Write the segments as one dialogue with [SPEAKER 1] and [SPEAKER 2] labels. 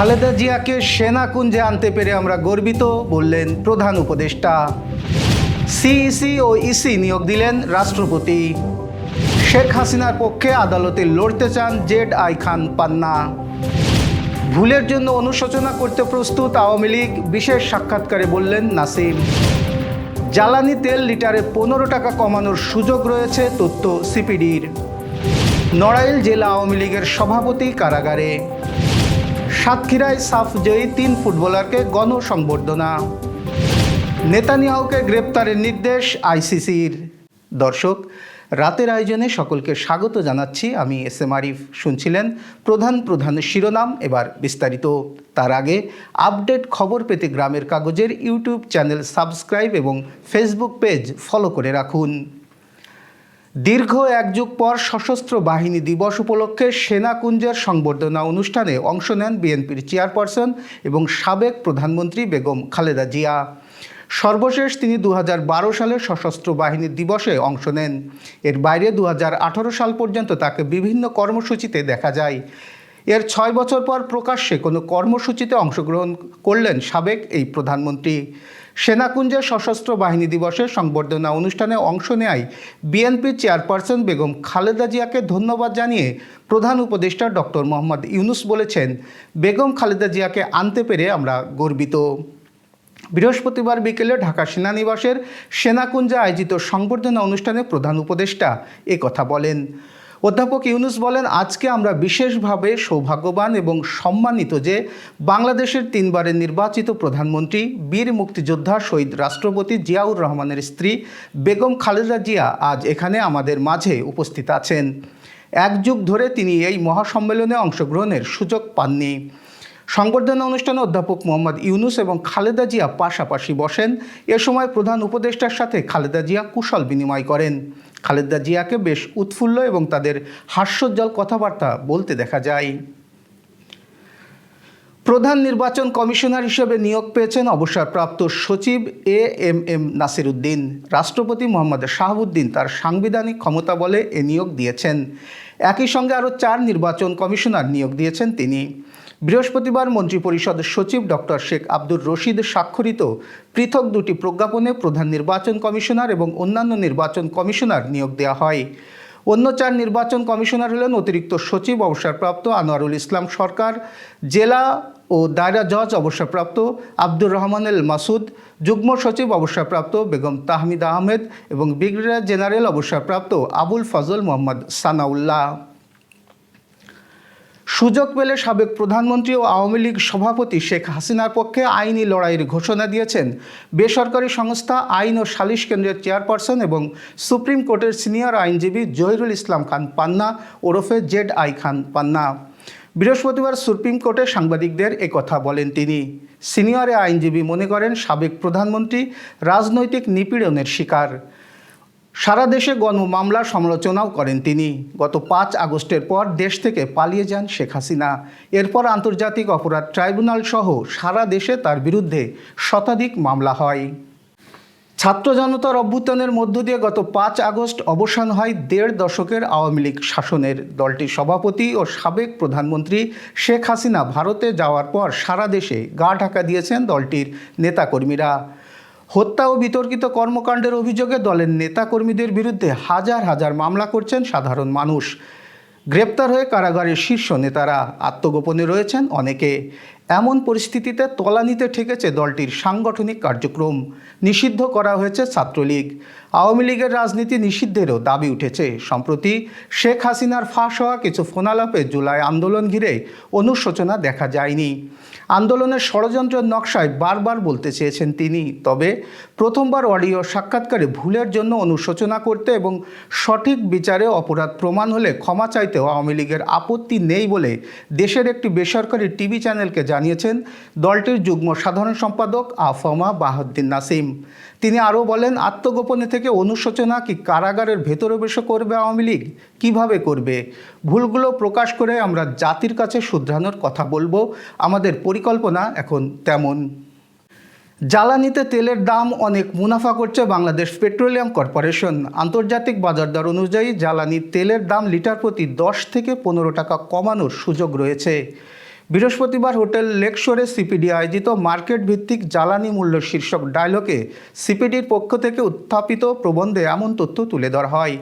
[SPEAKER 1] খালেদা জিয়াকে সেনা কুঞ্জে আনতে পেরে আমরা গর্বিত বললেন প্রধান উপদেষ্টা সিইসি ও ইসি নিয়োগ দিলেন রাষ্ট্রপতি শেখ হাসিনার পক্ষে আদালতে লড়তে চান জেড আই খান পান্না ভুলের জন্য অনুশোচনা করতে প্রস্তুত আওয়ামী লীগ বিশেষ সাক্ষাৎকারে বললেন নাসিম জ্বালানি তেল লিটারে পনেরো টাকা কমানোর সুযোগ রয়েছে তথ্য সিপিডির নড়াইল জেলা আওয়ামী লীগের সভাপতি কারাগারে সাতক্ষীরায় সাফ জয়ী তিন ফুটবলারকে গণসংবর্ধনা নেতানিয়াওকে গ্রেপ্তারের নির্দেশ আইসিসির
[SPEAKER 2] দর্শক রাতের আয়োজনে সকলকে স্বাগত জানাচ্ছি আমি এস এম আরিফ শুনছিলেন প্রধান প্রধান শিরোনাম এবার বিস্তারিত তার আগে আপডেট খবর পেতে গ্রামের কাগজের ইউটিউব চ্যানেল সাবস্ক্রাইব এবং ফেসবুক পেজ ফলো করে রাখুন দীর্ঘ এক যুগ পর সশস্ত্র বাহিনী দিবস উপলক্ষে সেনাকুঞ্জের সংবর্ধনা অনুষ্ঠানে অংশ নেন বিএনপির চেয়ারপারসন এবং সাবেক প্রধানমন্ত্রী বেগম খালেদা জিয়া সর্বশেষ তিনি দু সালে সশস্ত্র বাহিনী দিবসে অংশ নেন এর বাইরে দু সাল পর্যন্ত তাকে বিভিন্ন কর্মসূচিতে দেখা যায় এর ছয় বছর পর প্রকাশ্যে কোনো কর্মসূচিতে অংশগ্রহণ করলেন সাবেক এই প্রধানমন্ত্রী সেনাকুঞ্জে সশস্ত্র বাহিনী দিবসের সংবর্ধনা অনুষ্ঠানে অংশ নেয় বিএনপি চেয়ারপারসন বেগম খালেদা জিয়াকে ধন্যবাদ জানিয়ে প্রধান উপদেষ্টা ডক্টর মোহাম্মদ ইউনুস বলেছেন বেগম খালেদা জিয়াকে আনতে পেরে আমরা গর্বিত বৃহস্পতিবার বিকেলে ঢাকা সেনানিবাসের সেনাকুঞ্জে আয়োজিত সংবর্ধনা অনুষ্ঠানে প্রধান উপদেষ্টা কথা বলেন অধ্যাপক ইউনুস বলেন আজকে আমরা বিশেষভাবে সৌভাগ্যবান এবং সম্মানিত যে বাংলাদেশের তিনবারের নির্বাচিত প্রধানমন্ত্রী বীর মুক্তিযোদ্ধা শহীদ রাষ্ট্রপতি জিয়াউর রহমানের স্ত্রী বেগম খালেদা জিয়া আজ এখানে আমাদের মাঝে উপস্থিত আছেন এক যুগ ধরে তিনি এই মহাসম্মেলনে অংশগ্রহণের সুযোগ পাননি সংবর্ধনা অনুষ্ঠানে অধ্যাপক মোহাম্মদ ইউনুস এবং খালেদা জিয়া পাশাপাশি বসেন এ সময় প্রধান উপদেষ্টার সাথে খালেদা জিয়া কুশল বিনিময় করেন খালেদা জিয়াকে বেশ উৎফুল্ল এবং তাদের হাস্যোজ্জ্বল কথাবার্তা বলতে দেখা যায় প্রধান নির্বাচন কমিশনার হিসেবে নিয়োগ পেয়েছেন অবসরপ্রাপ্ত সচিব A M M Nasir Uddin রাষ্ট্রপতি মোহাম্মদ শাহাবুদ্দিন তার সাংবিধানিক ক্ষমতা বলে এ নিয়োগ দিয়েছেন একই সঙ্গে আরও চার নির্বাচন কমিশনার নিয়োগ দিয়েছেন তিনি বৃহস্পতিবার মন্ত্রিপরিষদ সচিব ডক্টর শেখ আব্দুর রশিদ স্বাক্ষরিত পৃথক দুটি প্রজ্ঞাপনে প্রধান নির্বাচন কমিশনার এবং অন্যান্য নির্বাচন কমিশনার নিয়োগ দেওয়া হয় অন্য চার নির্বাচন কমিশনার হলেন অতিরিক্ত সচিব অবসরপ্রাপ্ত আনোয়ারুল ইসলাম সরকার জেলা ও দায়রা জজ অবসরপ্রাপ্ত আব্দুর রহমান এল মাসুদ যুগ্ম সচিব অবসরপ্রাপ্ত বেগম তাহমিদ আহমেদ এবং ব্রিগেডিয়ার জেনারেল অবসরপ্রাপ্ত আবুল ফজল মোহাম্মদ সানাউল্লাহ সুযোগ পেলে সাবেক প্রধানমন্ত্রী ও আওয়ামী লীগ সভাপতি শেখ হাসিনার পক্ষে আইনি লড়াইয়ের ঘোষণা দিয়েছেন বেসরকারি সংস্থা আইন ও সালিশ কেন্দ্রের চেয়ারপারসন এবং সুপ্রিম কোর্টের সিনিয়র আইনজীবী জহিরুল ইসলাম খান পান্না ওরফে জেড আই খান পান্না বৃহস্পতিবার সুপ্রিম কোর্টে সাংবাদিকদের একথা বলেন তিনি সিনিয়রে আইনজীবী মনে করেন সাবেক প্রধানমন্ত্রী রাজনৈতিক নিপীড়নের শিকার সারা দেশে গণমামলার সমালোচনাও করেন তিনি গত পাঁচ আগস্টের পর দেশ থেকে পালিয়ে যান শেখ হাসিনা এরপর আন্তর্জাতিক অপরাধ ট্রাইব্যুনাল সহ সারা দেশে তার বিরুদ্ধে শতাধিক মামলা হয় ছাত্র জনতার অভ্যুত্থানের মধ্য দিয়ে গত পাঁচ আগস্ট অবসান হয় দেড় দশকের আওয়ামী লীগ শাসনের দলটির সভাপতি ও সাবেক প্রধানমন্ত্রী শেখ হাসিনা ভারতে যাওয়ার পর সারা দেশে গা ঢাকা দিয়েছেন দলটির নেতাকর্মীরা হত্যা ও বিতর্কিত কর্মকাণ্ডের অভিযোগে দলের নেতাকর্মীদের বিরুদ্ধে হাজার হাজার মামলা করছেন সাধারণ মানুষ গ্রেপ্তার হয়ে কারাগারের শীর্ষ নেতারা আত্মগোপনে রয়েছেন অনেকে এমন পরিস্থিতিতে তলানিতে ঠেকেছে দলটির সাংগঠনিক কার্যক্রম নিষিদ্ধ করা হয়েছে ছাত্রলীগ আওয়ামী লীগের রাজনীতি নিষিদ্ধেরও দাবি উঠেছে সম্প্রতি শেখ হাসিনার ফাঁস হওয়া কিছু ফোনালাপে জুলাই আন্দোলন ঘিরে অনুশোচনা দেখা যায়নি আন্দোলনের ষড়যন্ত্র নকশায় বারবার বলতে চেয়েছেন তিনি তবে প্রথমবার অডিও সাক্ষাৎকারে ভুলের জন্য অনুশোচনা করতে এবং সঠিক বিচারে অপরাধ প্রমাণ হলে ক্ষমা চাইতেও আওয়ামী লীগের আপত্তি নেই বলে দেশের একটি বেসরকারি টিভি চ্যানেলকে জানিয়েছেন জানিয়েছেন দলটির যুগ্ম সাধারণ সম্পাদক আফমা বাহাদ্দিন নাসিম তিনি আরও বলেন আত্মগোপনে থেকে অনুশোচনা কি কারাগারের ভেতরে বসে করবে আওয়ামী লীগ কীভাবে করবে ভুলগুলো প্রকাশ করে আমরা জাতির কাছে শুধরানোর কথা বলবো আমাদের পরিকল্পনা এখন তেমন জ্বালানিতে তেলের দাম অনেক মুনাফা করছে বাংলাদেশ পেট্রোলিয়াম কর্পোরেশন আন্তর্জাতিক বাজার দর অনুযায়ী জ্বালানি তেলের দাম লিটার প্রতি দশ থেকে পনেরো টাকা কমানোর সুযোগ রয়েছে বৃহস্পতিবার হোটেল লেকশোরে সিপিডি আয়োজিত মার্কেট ভিত্তিক জ্বালানি মূল্য শীর্ষক ডায়লগে সিপিডির পক্ষ থেকে উত্থাপিত প্রবন্ধে এমন তথ্য তুলে ধরা হয়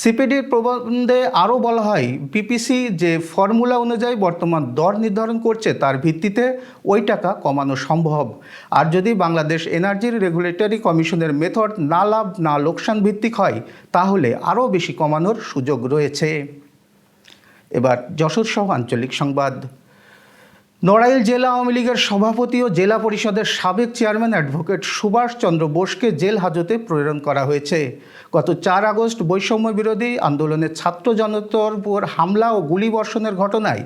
[SPEAKER 2] সিপিডির প্রবন্ধে আরও বলা হয় বিপিসি যে ফর্মুলা অনুযায়ী বর্তমান দর নির্ধারণ করছে তার ভিত্তিতে ওই টাকা কমানো সম্ভব আর যদি বাংলাদেশ এনার্জির রেগুলেটরি কমিশনের মেথড না লাভ না লোকসান ভিত্তিক হয় তাহলে আরও বেশি কমানোর সুযোগ রয়েছে এবার যশোর সহ আঞ্চলিক সংবাদ নড়াইল জেলা আওয়ামী লীগের সভাপতি ও জেলা পরিষদের সাবেক চেয়ারম্যান অ্যাডভোকেট সুভাষ চন্দ্র বোসকে জেল হাজতে প্রেরণ করা হয়েছে গত চার আগস্ট বৈষম্য বিরোধী আন্দোলনের ছাত্র জনতার উপর হামলা ও গুলিবর্ষণের ঘটনায়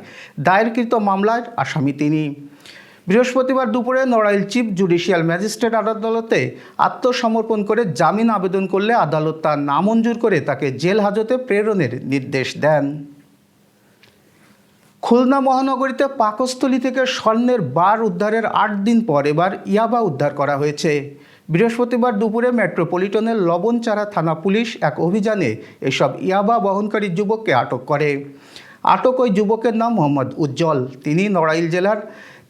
[SPEAKER 2] দায়েরকৃত মামলার আসামি তিনি বৃহস্পতিবার দুপুরে নড়াইল চিফ জুডিশিয়াল ম্যাজিস্ট্রেট আদালতে আত্মসমর্পণ করে জামিন আবেদন করলে আদালত তা নামঞ্জুর করে তাকে জেল হাজতে প্রেরণের নির্দেশ দেন খুলনা মহানগরীতে পাকস্থলী থেকে স্বর্ণের বার উদ্ধারের আট দিন পর এবার ইয়াবা উদ্ধার করা হয়েছে বৃহস্পতিবার দুপুরে মেট্রোপলিটনের লবণচারা থানা পুলিশ এক অভিযানে এসব ইয়াবা বহনকারী যুবককে আটক করে আটক ওই যুবকের নাম মোহাম্মদ উজ্জ্বল তিনি নড়াইল জেলার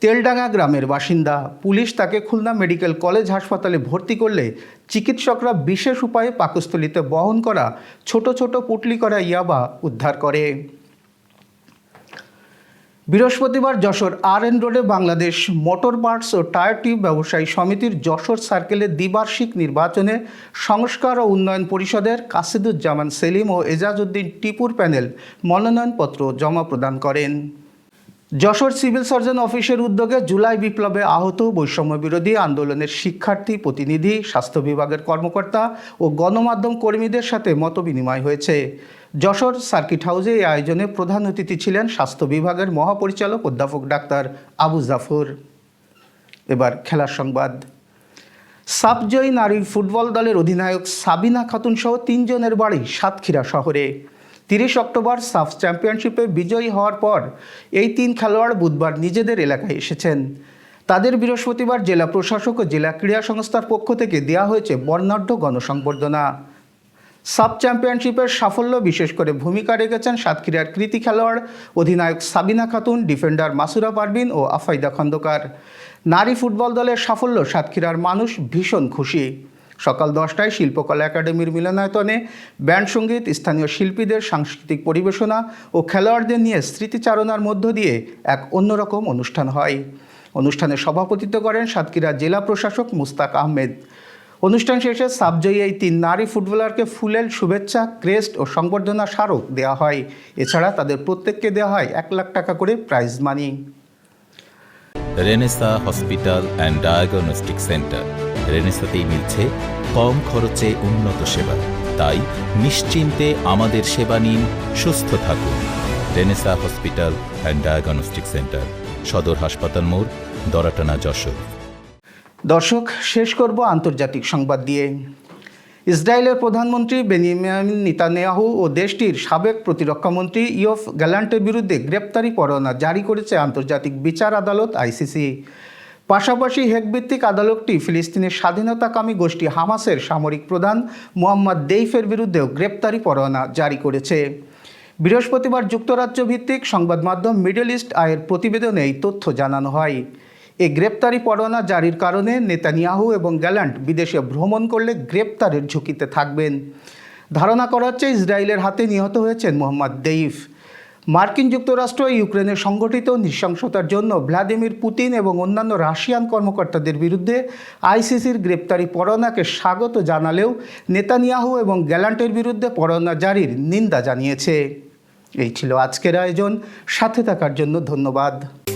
[SPEAKER 2] তেলডাঙ্গা গ্রামের বাসিন্দা পুলিশ তাকে খুলনা মেডিকেল কলেজ হাসপাতালে ভর্তি করলে চিকিৎসকরা বিশেষ উপায়ে পাকস্থলীতে বহন করা ছোট ছোট পুটলি করা ইয়াবা উদ্ধার করে বৃহস্পতিবার যশোর আর এন রোডে বাংলাদেশ মোটর পার্টস ও টায়ার টিউব ব্যবসায়ী সমিতির যশোর সার্কেলে দ্বিবার্ষিক নির্বাচনে সংস্কার ও উন্নয়ন পরিষদের কাসিদুজ্জামান সেলিম ও এজাজউদ্দিন টিপুর প্যানেল মনোনয়নপত্র জমা প্রদান করেন যশোর সিভিল সার্জন অফিসের উদ্যোগে জুলাই বিপ্লবে আহত বৈষম্য বিরোধী আন্দোলনের শিক্ষার্থী প্রতিনিধি স্বাস্থ্য বিভাগের কর্মকর্তা ও গণমাধ্যম কর্মীদের সাথে মত বিনিময় হয়েছে যশোর সার্কিট হাউসে এই আয়োজনে প্রধান অতিথি ছিলেন স্বাস্থ্য বিভাগের মহাপরিচালক অধ্যাপক ডাক্তার আবু জাফর এবার খেলার সংবাদ সাবজয়ী নারী ফুটবল দলের অধিনায়ক সাবিনা খাতুন সহ তিনজনের বাড়ি সাতক্ষীরা শহরে তিরিশ অক্টোবর সাফ চ্যাম্পিয়নশিপে বিজয়ী হওয়ার পর এই তিন খেলোয়াড় বুধবার নিজেদের এলাকায় এসেছেন তাদের বৃহস্পতিবার জেলা প্রশাসক ও জেলা ক্রীড়া সংস্থার পক্ষ থেকে দেওয়া হয়েছে বর্ণাঢ্য গণসংবর্ধনা সাব চ্যাম্পিয়নশিপের সাফল্য বিশেষ করে ভূমিকা রেখেছেন সাতক্ষীরার কৃতি খেলোয়াড় অধিনায়ক সাবিনা খাতুন ডিফেন্ডার মাসুরা পারবিন ও আফাইদা খন্দকার নারী ফুটবল দলের সাফল্য সাতক্ষীরার মানুষ ভীষণ খুশি সকাল দশটায় শিল্পকলা একাডেমির মিলনায়তনে ব্যান্ড সঙ্গীত স্থানীয় শিল্পীদের সাংস্কৃতিক পরিবেশনা ও খেলোয়াড়দের নিয়ে স্মৃতিচারণার মধ্য দিয়ে এক অন্যরকম অনুষ্ঠান হয় অনুষ্ঠানে সভাপতিত্ব করেন সাতক্ষীরা জেলা প্রশাসক মুস্তাক আহমেদ অনুষ্ঠান শেষে সাবজয়ী এই তিন নারী ফুটবলারকে ফুলেল শুভেচ্ছা ক্রেস্ট ও সংবর্ধনা স্মারক দেওয়া হয় এছাড়া তাদের প্রত্যেককে দেওয়া হয় এক লাখ টাকা করে prize money
[SPEAKER 3] Renaissance hospital and diagnostic centre রেনেসাতেই মিলছে কম খরচে উন্নত সেবা তাই নিশ্চিন্তে আমাদের সেবা নিন সুস্থ থাকুন Renaissance hospital and diagnostic centre সদর হাসপাতাল মোড় দরাটানা যশোর
[SPEAKER 2] দর্শক শেষ করব আন্তর্জাতিক সংবাদ দিয়ে ইসরায়েলের প্রধানমন্ত্রী বেনিয়ামিন নিতানিয়াহু ও দেশটির সাবেক প্রতিরক্ষামন্ত্রী ইয়ফ গ্যালান্টের বিরুদ্ধে গ্রেপ্তারি পরোয়ানা জারি করেছে আন্তর্জাতিক বিচার আদালত আইসিসি পাশাপাশি হেকভিত্তিক আদালতটি ফিলিস্তিনের স্বাধীনতাকামী গোষ্ঠী হামাসের সামরিক প্রধান মোহাম্মদ দেইফের বিরুদ্ধেও গ্রেপ্তারি পরোয়ানা জারি করেছে বৃহস্পতিবার যুক্তরাজ্য ভিত্তিক সংবাদ মাধ্যম মিডল ইস্ট আয়ের প্রতিবেদনে এই তথ্য জানানো হয় এই গ্রেপ্তারি পরোয়ানা জারির কারণে নেতানিয়াহু এবং গ্যালান্ট বিদেশে ভ্রমণ করলে গ্রেপ্তারের ঝুঁকিতে থাকবেন ধারণা করা হচ্ছে ইসরায়েলের হাতে নিহত হয়েছেন মোহাম্মদ দেইফ মার্কিন যুক্তরাষ্ট্র ইউক্রেনে সংগঠিত নৃশংসতার জন্য ভ্লাদিমির পুতিন এবং অন্যান্য রাশিয়ান কর্মকর্তাদের বিরুদ্ধে আইসিসির গ্রেপ্তারি পরোনাকে স্বাগত জানালেও নেতানিয়াহু এবং গ্যালান্টের বিরুদ্ধে পরোনা জারির নিন্দা জানিয়েছে এই ছিল আজকের আয়োজন সাথে থাকার জন্য ধন্যবাদ